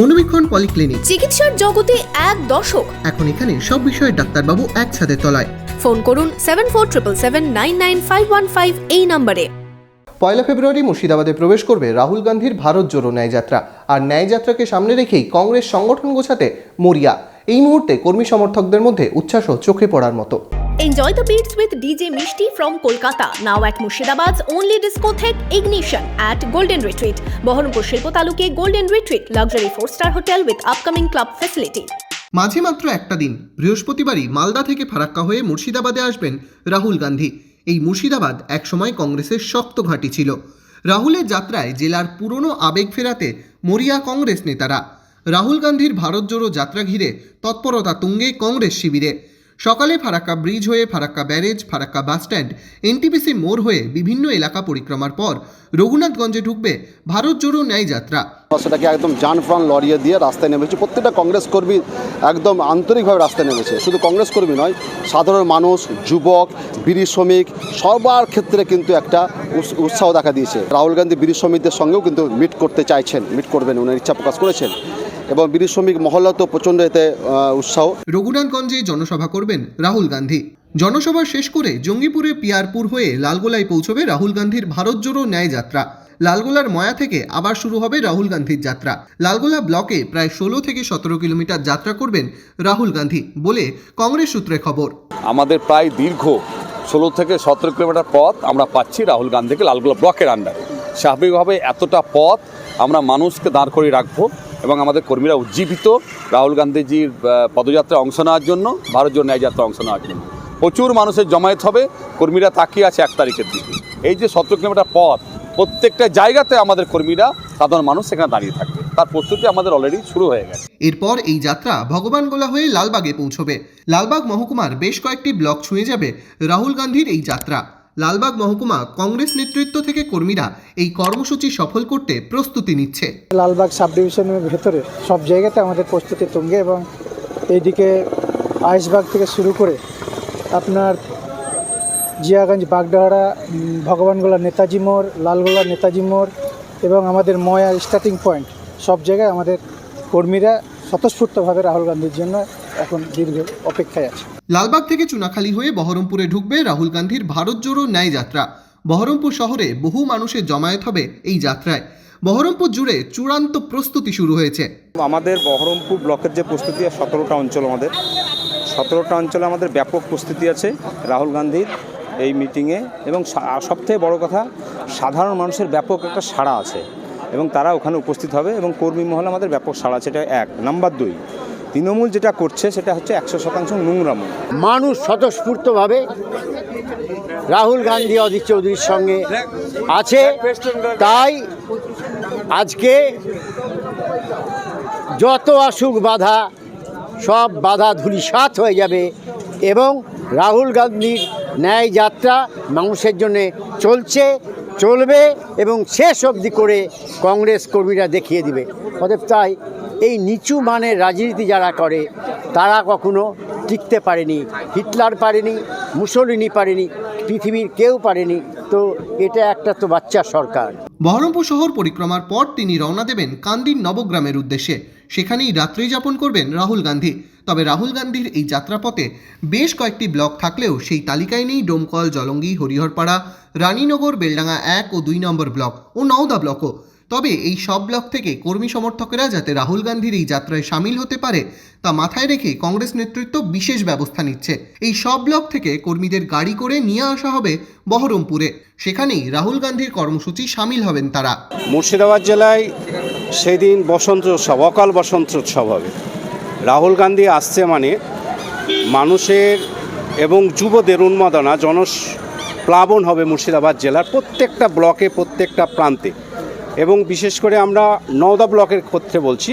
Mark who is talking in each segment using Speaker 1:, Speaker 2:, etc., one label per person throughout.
Speaker 1: মনোবীক্ষণ polyclinic.
Speaker 2: চিকিৎসার জগতে এক দশক
Speaker 1: এখন এখানে সব বিষয়ে ডাক্তারবাবু একসাথে তলায়।
Speaker 2: ফোন করুন seven four triple seven nine nine five one five এই নম্বরে।
Speaker 1: পয়লা ফেব্রুয়ারি মুর্শিদাবাদে প্রবেশ করবে রাহুল গান্ধীর ভারত জোড়ো ন্যায়যাত্রা। আর ন্যায়যাত্রাকে সামনে রেখেই কংগ্রেস সংগঠন গোছাতে মরিয়া। এই মুহূর্তে কর্মী সমর্থকদের মধ্যে উচ্ছ্বাসও চোখে পড়ার মতো।
Speaker 2: Enjoy the beats with DJ Mishti from Kolkata, now at Murshidabad's only discotheque Ignition at Golden Retreat, Baharampur শিল্প তালুকে Golden Retreat, luxury 4-star hotel with upcoming club facility.
Speaker 1: মাঝে মাত্র একটা দিন বৃহস্পতিবারই মালদা থেকে ফারাক্কা হয়ে মুর্শিদাবাদে আসবেন রাহুল গান্ধী। এই মুর্শিদাবাদ একসময় কংগ্রেসের শক্ত ঘাঁটি ছিল। রাহুলের যাত্রায় জেলার পুরনো আবেগ ফেরাতে মরিয়া কংগ্রেস নেতারা। রাহুল গান্ধীর ভারত জোড়ো যাত্রা ঘিরে তৎপরতা তুঙ্গে কংগ্রেস শিবিরে। সকালে ফারাক্কা ব্রিজ হয়ে Farakka barrage, Farakka bus stand NTPC মোড় হয়ে বিভিন্ন এলাকা পরিক্রমার পর রঘুনাথগঞ্জে ঢুকবে ভারত জোড়ো ন্যায় যাত্রা।
Speaker 3: সেটাকে একদম যান প্রাণ লড়িয়ে দিয়ে রাস্তায় নেমেছে। প্রত্যেকটা কংগ্রেস কর্মী একদম আন্তরিকভাবে রাস্তায় নেমেছে। শুধু কংগ্রেস কর্মী নয়, সাধারণ মানুষ, যুবক বিড়ি শ্রমিক, সবার ক্ষেত্রে কিন্তু একটা উৎস- উৎসাহ দেখা দিয়েছে। রাহুল গান্ধী বিড়ি শ্রমিকদের সঙ্গেও কিন্তু মিট করতে চাইছেন মিট করবেন, উনার ইচ্ছা প্রকাশ করেছেন। এবং বিড়ি শ্রমিক মহল্লা তো প্রচণ্ড এতে উৎসাহ।
Speaker 1: রঘুনাথগঞ্জে জনসভা করবেন রাহুল গান্ধী। জনসভা শেষ করে জঙ্গিপুরে পিয়ারপুর হয়ে লালগোলায় পৌঁছবে রাহুল গান্ধীর ভারত জোড়ো ন্যায় যাত্রা। লালগোলার ময়া থেকে আবার শুরু হবে রাহুল গান্ধীর যাত্রা। লালগোলা ব্লকে প্রায় ষোলো থেকে সতেরো কিলোমিটার যাত্রা করবেন রাহুল গান্ধী বলে কংগ্রেস সূত্রে খবর।
Speaker 4: আমাদের প্রায় দীর্ঘ ষোলো থেকে সতেরো কিলোমিটার পথ আমরা পাচ্ছি রাহুল গান্ধীকে লালগোলা ব্লকের আন্ডারে স্বাভাবিকভাবে এতটা পথ আমরা মানুষকে দাঁড় করিয়ে রাখব। এবং আমাদের কর্মীরা উজ্জীবিত। রাহুল গান্ধীজির আহ, পদযাত্রায় অংশ নেওয়ার জন্য ভারত জোড় ন্যায় যাত্রা অংশ নেওয়ার জন্য। প্রচুর মানুষের জমায়েত হবে কর্মীরা তাকিয়ে আছে এক তারিখের দিকে। এই যে সতেরো কিলোমিটার পথ প্রত্যেকটা জায়গাতে আমাদের কর্মীরা সাধারণ মানুষ সেখানে দাঁড়িয়ে থাকবে। তার প্রস্তুতি আমাদের অলরেডি শুরু হয়ে গেছে।
Speaker 1: এরপর এই যাত্রা ভগবানগোলা হয়ে লালবাগে পৌঁছবে। লালবাগ মহকুমার বেশ কয়েকটি ব্লক ছুঁয়ে যাবে রাহুল গান্ধীর এই যাত্রা। লালবাগ মহকুমা কংগ্রেস নেতৃত্ব থেকে কর্মীরা এই কর্মসূচি সফল করতে প্রস্তুতি নিচ্ছে।
Speaker 5: লালবাগ সাব ডিভিশনের ভেতরে সব জায়গাতে আমাদের প্রস্তুতি তুঙ্গে এবং এইদিকে আইসবাগ থেকে শুরু করে আপনার জিয়াগঞ্জ, বাগডাহারা ভগবানগোলা নেতাজি মোড়, লালগোলা নেতাজি মোড় এবং আমাদের ময়া স্টার্টিং পয়েন্ট সব জায়গায় আমাদের কর্মীরা স্বতঃস্ফূর্তভাবে রাহুল গান্ধীর জন্য এখন দীর্ঘ অপেক্ষায় আছে।
Speaker 1: লালবাগ থেকে চুনাখালী হয়ে বহরমপুরে ঢুকবে রাহুল গান্ধীর ভারত জোড়ো ন্যায় যাত্রা। বহরমপুর শহরে বহু মানুষের জমায়েত হবে এই যাত্রায়। বহরমপুর জুড়ে চূড়ান্ত প্রস্তুতি শুরু হয়েছে।
Speaker 6: আমাদের বহরমপুর ব্লকের যে প্রস্তুতি সতেরোটা অঞ্চল আমাদের। সতেরোটা অঞ্চলে আমাদের ব্যাপক প্রস্তুতি আছে রাহুল গান্ধীর এই মিটিংয়ে। এবং সা- সবথেকে বড় কথা সাধারণ মানুষের ব্যাপক একটা সাড়া আছে। এবং তারা ওখানে উপস্থিত হবে এবং কর্মী মহলে আমাদের ব্যাপক সাড়া আছে এটা এক। নাম্বার দুই তৃণমূল যেটা করছে সেটা হচ্ছে একশো শতাংশ নোংরামো
Speaker 7: মানুষ স্বতঃস্ফূর্তভাবে রাহুল গান্ধী, অজিত চৌধুরীর সঙ্গে আছে। তাই আজকে যত আসুক বাধা, সব বাধা ধূলিসাৎ হয়ে যাবে এবং রাহুল গান্ধীর ন্যায় যাত্রা মানুষের জন্যে চলছে, চলবে এবং শেষ অবধি করে কংগ্রেস কর্মীরা দেখিয়ে দিবে। অতএব তাই এই নিচু মানের রাজনীতি যারা করে, তারা কখনো টিকতে পারেনি। হিটলার পারেনি, মুসলিনি পারেনি, পৃথিবীর কেউ পারেনি। তো এটা একটা তো বাচ্চা সরকার।
Speaker 1: বহরমপুর শহর পরিক্রমার পর তিনি রওনা দেবেন কান্দির নবগ্রামের উদ্দেশ্যে। সেখানেই রাত্রি যাপন করবেন রাহুল গান্ধী। তবে রাহুল গান্ধীর এই যাত্রাপথে বেশ কয়েকটি ব্লক থাকলেও সেই তালিকায় নেই ডোমকল, জলঙ্গি, হরিহরপাড়া, রানীনগর, বেলডাঙ্গা এক ও দুই নম্বর ব্লক ও নওদা ব্লকও। তবে এই সব ব্লক থেকে কর্মী সমর্থকেরা যাতে রাহুল গান্ধীর এই যাত্রায় সামিল হতে পারে, তা মাথায় রেখে কংগ্রেস নেতৃত্ব বিশেষ ব্যবস্থা নিচ্ছে। এই সব ব্লক থেকে কর্মীদের গাড়ি করে নিয়ে আসা হবে বহরমপুরে। সেখানেই রাহুল গান্ধীর কর্মসূচি সামিল হবেন তারা।
Speaker 8: মুর্শিদাবাদ জেলায় সেদিন বসন্ত উৎসব, অকাল বসন্ত উৎসব হবে। রাহুল গান্ধী আসছে মানে মানুষের এবং যুবদের উন্মাদনা, জনস, প্লাবন হবে মুর্শিদাবাদ জেলার প্রত্যেকটা ব্লকে, প্রত্যেকটা প্রান্তে। এবং বিশেষ করে আমরা নওদা ব্লকের ক্ষেত্রে বলছি,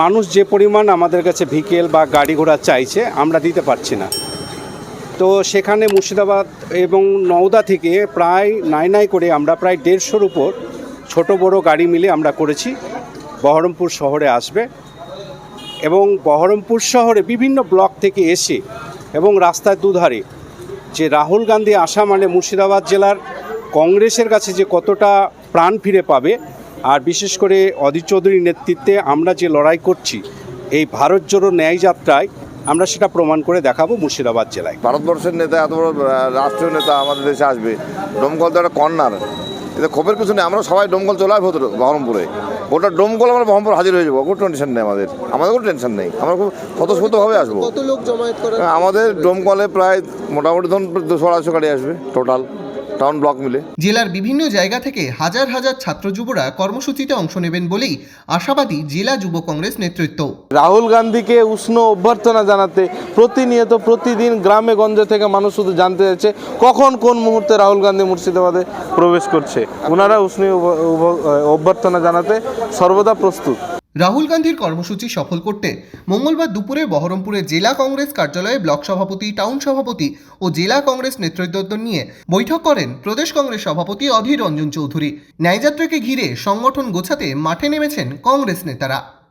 Speaker 8: মানুষ যে পরিমাণ আমাদের কাছে ভিকেল বা গাড়ি ঘোড়া চাইছে, আমরা দিতে পারছি না। তো সেখানে মুর্শিদাবাদ এবং নওদা থেকে প্রায় নাই নাই করে আমরা প্রায় দেড়শোর উপর ছোট বড় গাড়ি মিলে আমরা করেছি। বহরমপুর শহরে আসবে এবং বহরমপুর শহরে বিভিন্ন ব্লক থেকে এসে এবং রাস্তার দুধারে যে রাহুল গান্ধী আসা মানে মুর্শিদাবাদ জেলার কংগ্রেসের কাছে যে কতটা প্রাণ ফিরে পাবে। আর বিশেষ করে অধীর চৌধুরীর নেতৃত্বে আমরা যে লড়াই করছি এই ভারত জোড়ো ন্যায় যাত্রায় আমরা সেটা প্রমাণ করে দেখাবো মুর্শিদাবাদ জেলায়।
Speaker 9: ভারতবর্ষের নেতা এত বড় রাষ্ট্রীয় নেতা আমাদের দেশে আসবে। ডোমকল তো একটা কর্নার। এতে ক্ষোভের কিছু নেই। আমরা সবাই ডোমকল চলে আসব বহরমপুরে। গোটা ডোমকল আমরা বহরমপুর হাজির হয়ে যাব। কোনো টেনশন নেই আমাদের। আমাদের কোনো টেনশন নেই। আমরা খুব স্বতঃস্ফূর্তভাবে আসব।
Speaker 1: কত লোক জমায়েত করা
Speaker 9: আমাদের ডোমকলে প্রায় মোটামুটি ধরুন দুশো আড়াইশো গাড়ি আসবে টোটাল টাউন ব্লক মিলে।
Speaker 1: জেলার বিভিন্ন জায়গা থেকে হাজার হাজার ছাত্র যুবরা কর্মসূচিতে অংশ নেবেন বলেই আশাবাদী জেলা যুব কংগ্রেস নেতৃত্ব।
Speaker 10: রাহুল গান্ধীকে উষ্ণ অভ্যর্থনা জানাতে প্রতিনিয়ত প্রতিদিন গ্রামে গঞ্জে থেকে মানুষ শুধু জানতে চাইছে কখন কোন মুহূর্তে রাহুল গান্ধী মুর্শিদাবাদে প্রবেশ করছে। ওনারা উষ্ণ অভ্যর্থনা জানাতে সর্বদা প্রস্তুত।
Speaker 1: রাহুল গান্ধীর কর্মসূচি সফল করতে মঙ্গলবার দুপুরে বহরমপুরে জেলা কংগ্রেস কার্যালয়ে ব্লক সভাপতি, টাউন সভাপতি ও জেলা কংগ্রেস নেতৃত্ব নিয়ে বৈঠক করেন প্রদেশ কংগ্রেস সভাপতি অধীর রঞ্জন চৌধুরী। ন্যায়যাত্রাকে ঘিরে সংগঠন গোছাতে মাঠে নেমেছেন কংগ্রেস নেতারা।